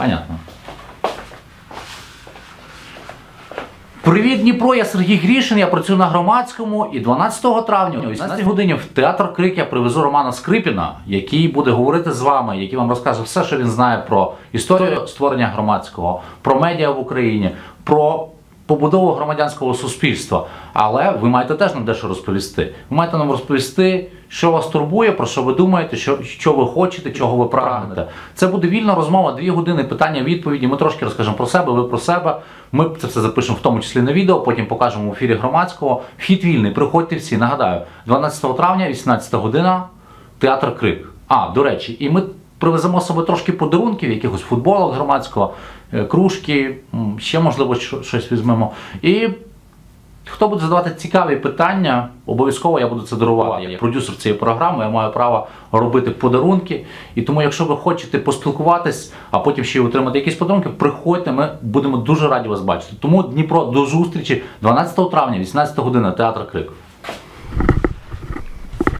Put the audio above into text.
Понятно. Привіт, Дніпро, я Сергій Грішин, я працюю на громадському і 12 травня о 18 годині в театр Крик я привезу Романа Скрипіна, який буде говорити з вами, який вам розкаже все, що він знає про історію створення громадського, про медіа в Україні, про побудову громадянського суспільства. Але ви маєте теж нам дещо розповісти. Ви маєте нам розповісти, що вас турбує, про що ви думаєте, що, що ви хочете, чого ви прагнете. Це буде вільна розмова, дві години питання, відповіді. Ми трошки розкажемо про себе, ви про себе. Ми це все запишемо в тому числі на відео, потім покажемо в ефірі громадського. Вхід вільний, приходьте всі. Нагадаю, 12 травня, 18 година, театр Крик. А, до речі, і ми привеземо з собою трошки подарунків, якихось футболок громадського, е, кружки, ще можливо що- щось візьмемо. І Хто буде задавати цікаві питання, обов'язково я буду це дарувати. Як продюсер цієї програми, я маю право робити подарунки. І тому, якщо ви хочете поспілкуватись, а потім ще й отримати якісь подарунки, приходьте, ми будемо дуже раді вас бачити. Тому Дніпро до зустрічі 12 травня, 18 година, театр Крик.